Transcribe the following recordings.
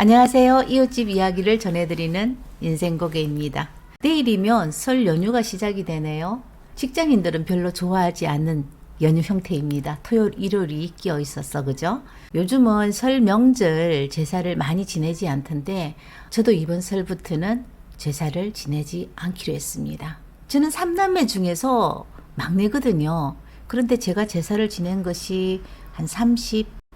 안녕하세요. 이웃집 이야기를 전해드리는 인생고개입니다. 내일이면 설 연휴가 시작이 되네요. 직장인들은 별로 좋아하지 않는 연휴 형태입니다. 토요일, 일요일이 끼어 있었어, 그죠? 요즘은 설 명절 제사를 많이 지내지 않던데, 저도 이번 설부터는 제사를 지내지 않기로 했습니다. 저는 삼남매 중에서 막내거든요. 그런데 제가 제사를 지낸 것이 한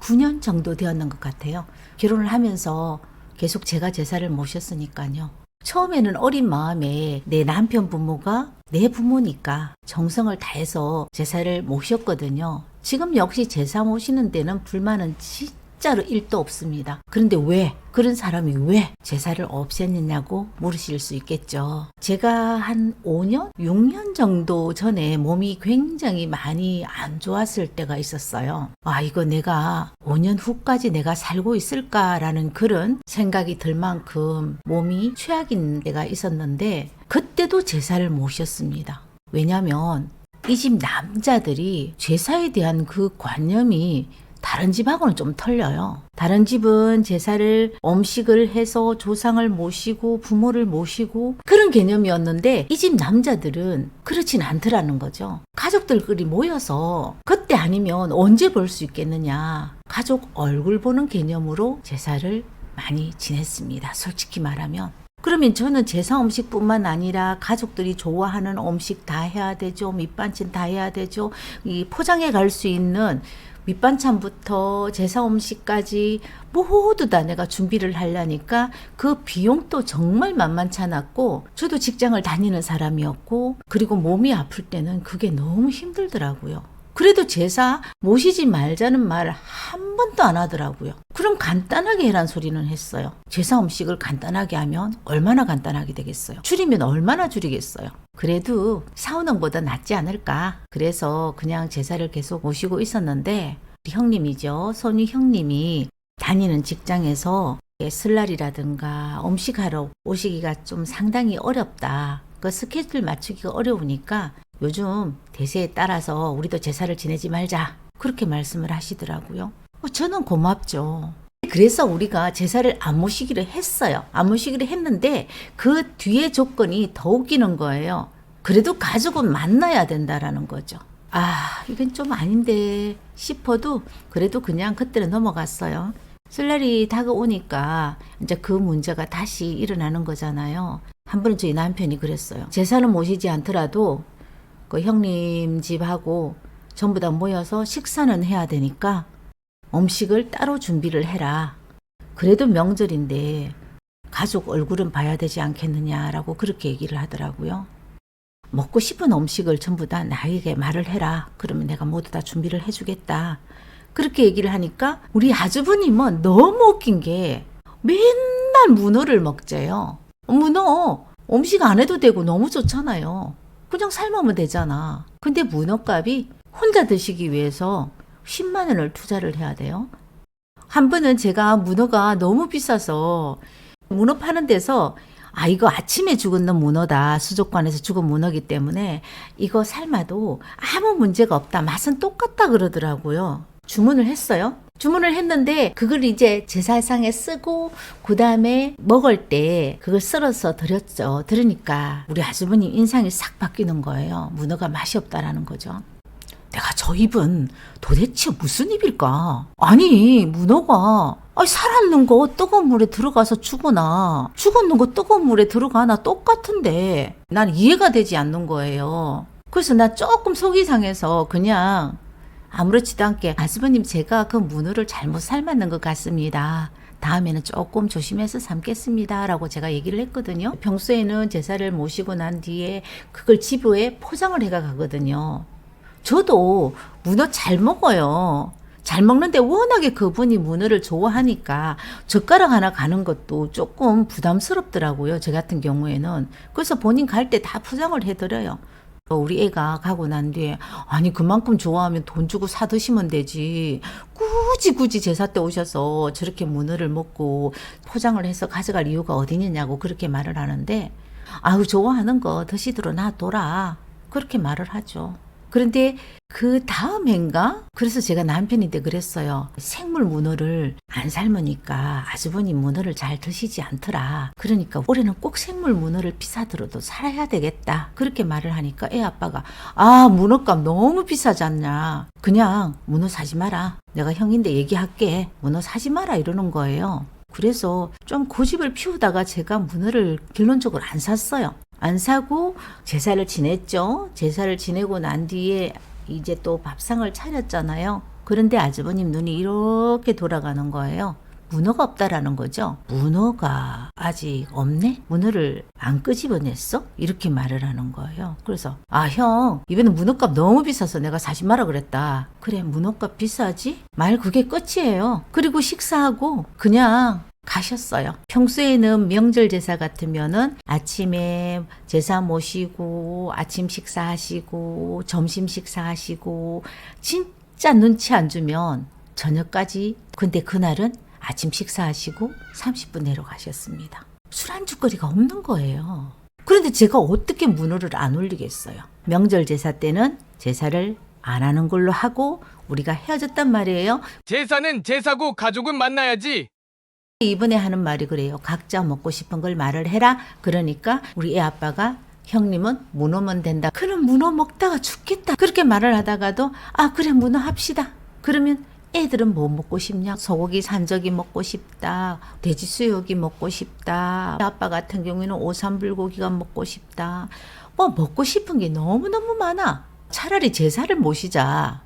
39년 정도 되었는 것 같아요. 결혼을 하면서 계속 제가 제사를 모셨으니까요. 처음에는 어린 마음에 내 남편 부모가 내 부모니까 정성을 다해서 제사를 모셨거든요. 지금 역시 제사 모시는 데는 불만은 진짜 로 일도 없습니다. 그런데 왜 그런 사람이 왜 제사를 없앴느냐고 물으실 수 있겠죠. 제가 한 5년, 6년 정도 전에 몸이 굉장히 많이 안 좋았을 때가 있었어요. 아, 이거 내가 5년 후까지 내가 살고 있을까라는 그런 생각이 들 만큼 몸이 최악인 때가 있었는데 그때도 제사를 모셨습니다. 왜냐면 이 집 남자들이 제사에 대한 그 관념이 다른 집하고는 좀 틀려요. 다른 집은 제사를 음식을 해서 조상을 모시고 부모를 모시고 그런 개념이었는데 이 집 남자들은 그렇진 않더라는 거죠. 가족들끼리 모여서 그때 아니면 언제 볼 수 있겠느냐. 가족 얼굴 보는 개념으로 제사를 많이 지냈습니다. 솔직히 말하면. 그러면 저는 제사 음식뿐만 아니라 가족들이 좋아하는 음식 다 해야 되죠. 밑반찬 다 해야 되죠. 이 포장해 갈 수 있는 밑반찬부터 제사 음식까지 모두 다 내가 준비를 하려니까 그 비용도 정말 만만치 않았고 저도 직장을 다니는 사람이었고 그리고 몸이 아플 때는 그게 너무 힘들더라고요. 그래도 제사 모시지 말자는 말 한 번도 안 하더라고요. 그럼 간단하게 해란 소리는 했어요. 제사 음식을 간단하게 하면 얼마나 간단하게 되겠어요. 줄이면 얼마나 줄이겠어요. 그래도 사오는 것보다 낫지 않을까. 그래서 그냥 제사를 계속 모시고 있었는데 형님이죠. 손위 형님이 다니는 직장에서 설날이라든가 음식하러 오시기가 좀 상당히 어렵다. 그 스케줄 맞추기가 어려우니까 요즘 대세에 따라서 우리도 제사를 지내지 말자. 그렇게 말씀을 하시더라고요. 어, 저는 고맙죠. 그래서 우리가 제사를 안 모시기로 했어요. 안 모시기로 했는데 그 뒤에 조건이 더 웃기는 거예요. 그래도 가족은 만나야 된다라는 거죠. 아, 이건 좀 아닌데 싶어도 그래도 그냥 그때는 넘어갔어요. 설날이 다가오니까 이제 그 문제가 다시 일어나는 거잖아요. 한 번은 저희 남편이 그랬어요. 제사는 모시지 않더라도 그 형님 집하고 전부 다 모여서 식사는 해야 되니까 음식을 따로 준비를 해라. 그래도 명절인데 가족 얼굴은 봐야 되지 않겠느냐라고 그렇게 얘기를 하더라고요. 먹고 싶은 음식을 전부 다 나에게 말을 해라. 그러면 내가 모두 다 준비를 해주겠다. 그렇게 얘기를 하니까 우리 아주버님은 너무 웃긴 게 맨날 문어를 먹재요. 문어 음식 안 해도 되고 너무 좋잖아요. 그냥 삶으면 되잖아. 근데 문어값이 혼자 드시기 위해서 10만 원을 투자를 해야 돼요. 한 번은 제가 문어가 너무 비싸서 문어 파는 데서 아 이거 아침에 죽은 놈 문어다 수족관에서 죽은 문어기 때문에 이거 삶아도 아무 문제가 없다 맛은 똑같다 그러더라고요 주문을 했어요 주문을 했는데 그걸 이제 제사상에 쓰고 그 다음에 먹을 때 그걸 썰어서 드렸죠. 들으니까 우리 아주버님 인상이 싹 바뀌는 거예요. 문어가 맛이 없다라는 거죠. 내가 저 입은 도대체 무슨 입일까? 아니, 문어가. 아니, 살았는 거 뜨거운 물에 들어가서 죽으나. 죽었는 거 뜨거운 물에 들어가나 똑같은데 난 이해가 되지 않는 거예요. 그래서 나 조금 속이 상해서 그냥 아무렇지도 않게 아주버님 제가 그 문어를 잘못 삶았는 것 같습니다. 다음에는 조금 조심해서 삶겠습니다. 라고 제가 얘기를 했거든요. 평소에는 제사를 모시고 난 뒤에 그걸 집에 포장을 해가 가거든요. 저도 문어 잘 먹어요. 잘 먹는데 워낙에 그분이 문어를 좋아하니까 젓가락 하나 가는 것도 조금 부담스럽더라고요. 저 같은 경우에는. 그래서 본인 갈 때 다 포장을 해드려요. 우리 애가 가고 난 뒤에 아니 그만큼 좋아하면 돈 주고 사 드시면 되지 굳이 굳이 제사 때 오셔서 저렇게 문어를 먹고 포장을 해서 가져갈 이유가 어디냐고 그렇게 말을 하는데 아유 좋아하는 거 드시도록 놔둬라 그렇게 말을 하죠. 그런데 그 다음 해인가? 그래서 제가 남편인데 그랬어요. 생물 문어를 안 삶으니까 아주버님 문어를 잘 드시지 않더라. 그러니까 올해는 꼭 생물 문어를 비싸더라도 살아야 되겠다. 그렇게 말을 하니까 애 아빠가 아 문어값 너무 비싸지 않냐. 그냥 문어 사지 마라. 내가 형인데 얘기할게. 문어 사지 마라 이러는 거예요. 그래서 좀 고집을 피우다가 제가 문어를 결론적으로 안 샀어요. 안 사고 제사를 지냈죠. 제사를 지내고 난 뒤에 이제 또 밥상을 차렸잖아요. 그런데 아주버님 눈이 이렇게 돌아가는 거예요. 문어가 없다라는 거죠. 문어가 아직 없네? 문어를 안 끄집어냈어? 이렇게 말을 하는 거예요. 그래서, 아, 형, 이번에 문어값 너무 비싸서 내가 사지 마라 그랬다. 그래, 문어값 비싸지? 말 그게 끝이에요. 그리고 식사하고 그냥 가셨어요. 평소에는 명절 제사 같으면은 아침에 제사 모시고 아침 식사하시고 점심 식사하시고 진짜 눈치 안 주면 저녁까지 근데 그날은 아침 식사하시고 30분 내로 가셨습니다. 술안주거리가 없는 거예요. 그런데 제가 어떻게 문어를 안 올리겠어요? 명절 제사 때는 제사를 안 하는 걸로 하고 우리가 헤어졌단 말이에요. 제사는 제사고 가족은 만나야지. 이번에 하는 말이 그래요. 각자 먹고 싶은 걸 말을 해라. 그러니까 우리 애 아빠가 형님은 문어면 된다. 그럼 문어 먹다가 죽겠다. 그렇게 말을 하다가도 아 그래 문어 합시다. 그러면 애들은 뭐 먹고 싶냐? 소고기 산적이 먹고 싶다. 돼지 수육이 먹고 싶다. 아빠 같은 경우에는 오삼불고기가 먹고 싶다. 뭐 먹고 싶은 게 너무너무 많아. 차라리 제사를 모시자.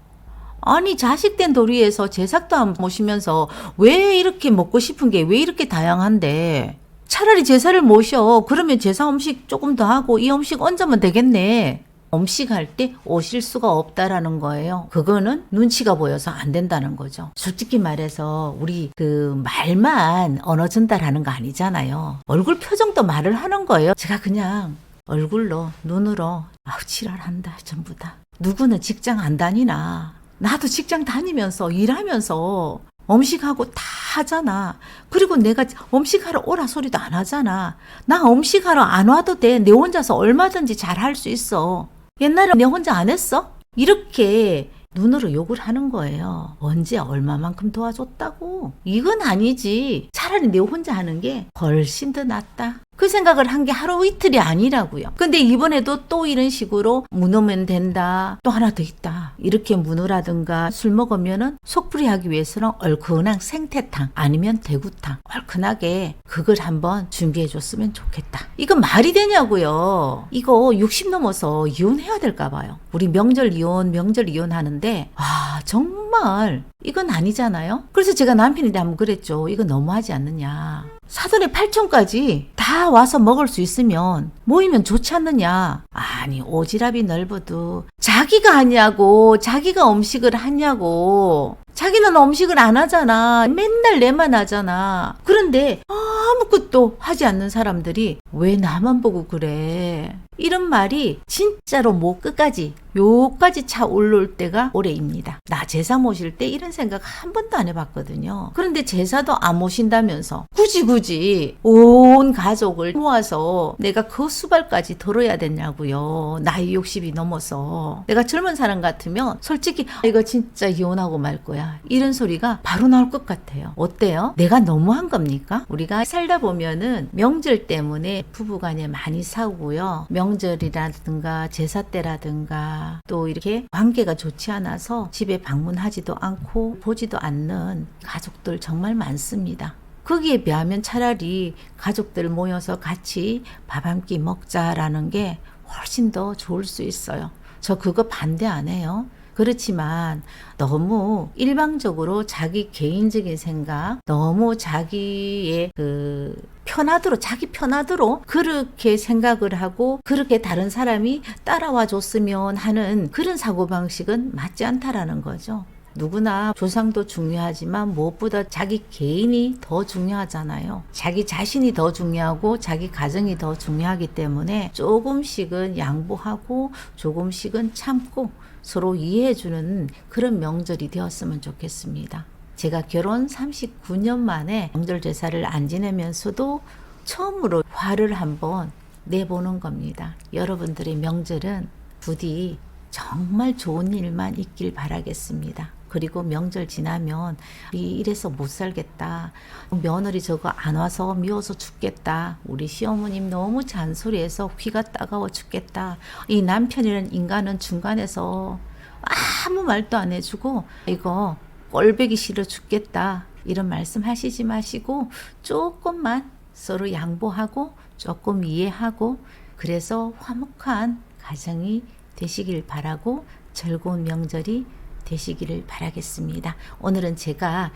아니 자식 된 도리에서 제삭도 안 모시면서 왜 이렇게 먹고 싶은 게 왜 이렇게 다양한데? 차라리 제사를 모셔. 그러면 제사 음식 조금 더 하고 이 음식 얹으면 되겠네. 음식할 때 오실 수가 없다라는 거예요. 그거는 눈치가 보여서 안 된다는 거죠. 솔직히 말해서 우리 그 말만 언어 전달하는 거 아니잖아요. 얼굴 표정도 말을 하는 거예요. 제가 그냥 얼굴로 눈으로 아우 지랄한다 전부 다. 누구는 직장 안 다니나 나도 직장 다니면서 일하면서 음식하고 다 하잖아. 그리고 내가 음식하러 오라 소리도 안 하잖아. 나 음식하러 안 와도 돼. 내 혼자서 얼마든지 잘 할 수 있어. 옛날에 내 혼자 안 했어? 이렇게 눈으로 욕을 하는 거예요. 언제 얼마만큼 도와줬다고? 이건 아니지. 차라리 내 혼자 하는 게 훨씬 더 낫다. 그 생각을 한 게 하루 이틀이 아니라고요. 근데 이번에도 또 이런 식으로 문으면 된다. 또 하나 더 있다. 이렇게 문어라든가 술 먹으면은 속풀이 하기 위해서는 얼큰한 생태탕 아니면 대구탕 얼큰하게 그걸 한번 준비해 줬으면 좋겠다. 이거 말이 되냐고요. 이거 60 넘어서 이혼해야 될까 봐요. 우리 명절 이혼, 명절 이혼 하는데 와, 정말 이건 아니잖아요. 그래서 제가 남편한테 한번 그랬죠. 이거 너무하지 않느냐. 사돈의 8촌까지 다 와서 먹을 수 있으면 모이면 좋지 않느냐. 아니, 오지랖이 넓어도 자기가 하냐고, 자기가 음식을 하냐고. 자기는 음식을 안 하잖아. 맨날 내만 하잖아. 그런데 아무것도 하지 않는 사람들이 왜 나만 보고 그래? 이런 말이 진짜로 목 끝까지 요까지 차 올라올 때가 올해입니다. 나 제사 모실 때 이런 생각 한 번도 안 해봤거든요. 그런데 제사도 안 모신다면서 굳이 굳이 온 가족을 모아서 내가 그 수발까지 들어야 되냐고요. 나이 60이 넘어서 내가 젊은 사람 같으면 솔직히 아, 이거 진짜 이혼하고 말 거야. 이런 소리가 바로 나올 것 같아요. 어때요? 내가 너무한 겁니까? 우리가 살다 보면은 명절 때문에 부부간에 많이 싸우고요. 명 절이라든가 제사 때라든가 또 이렇게 관계가 좋지 않아서 집에 방문하지도 않고 보지도 않는 가족들 정말 많습니다. 거기에 비하면 차라리 가족들 모여서 같이 밥 한 끼 먹자라는 게 훨씬 더 좋을 수 있어요. 저 그거 반대 안 해요. 그렇지만 너무 일방적으로 자기 개인적인 생각, 너무 자기의 그 편하도록 자기 편하도록 그렇게 생각을 하고 그렇게 다른 사람이 따라와 줬으면 하는 그런 사고 방식은 맞지 않다라는 거죠. 누구나 조상도 중요하지만 무엇보다 자기 개인이 더 중요하잖아요. 자기 자신이 더 중요하고 자기 가정이 더 중요하기 때문에 조금씩은 양보하고 조금씩은 참고 서로 이해해주는 그런 명절이 되었으면 좋겠습니다. 제가 결혼 39년 만에 명절 제사를 안 지내면서도 처음으로 화를 한번 내보는 겁니다. 여러분들의 명절은 부디 정말 좋은 일만 있길 바라겠습니다. 그리고 명절 지나면 이 이래서 못 살겠다. 며느리 저거 안 와서 미워서 죽겠다. 우리 시어머님 너무 잔소리해서 귀가 따가워 죽겠다. 이 남편이라는 인간은 중간에서 아무 말도 안 해주고 이거 꼴배기 싫어 죽겠다. 이런 말씀 하시지 마시고 조금만 서로 양보하고 조금 이해하고 그래서 화목한 가정이 되시길 바라고 즐거운 명절이 되시기를 바라겠습니다. 오늘은 제가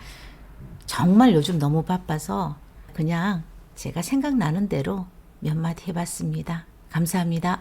정말 요즘 너무 바빠서 그냥 제가 생각나는 대로 몇 마디 해봤습니다. 감사합니다.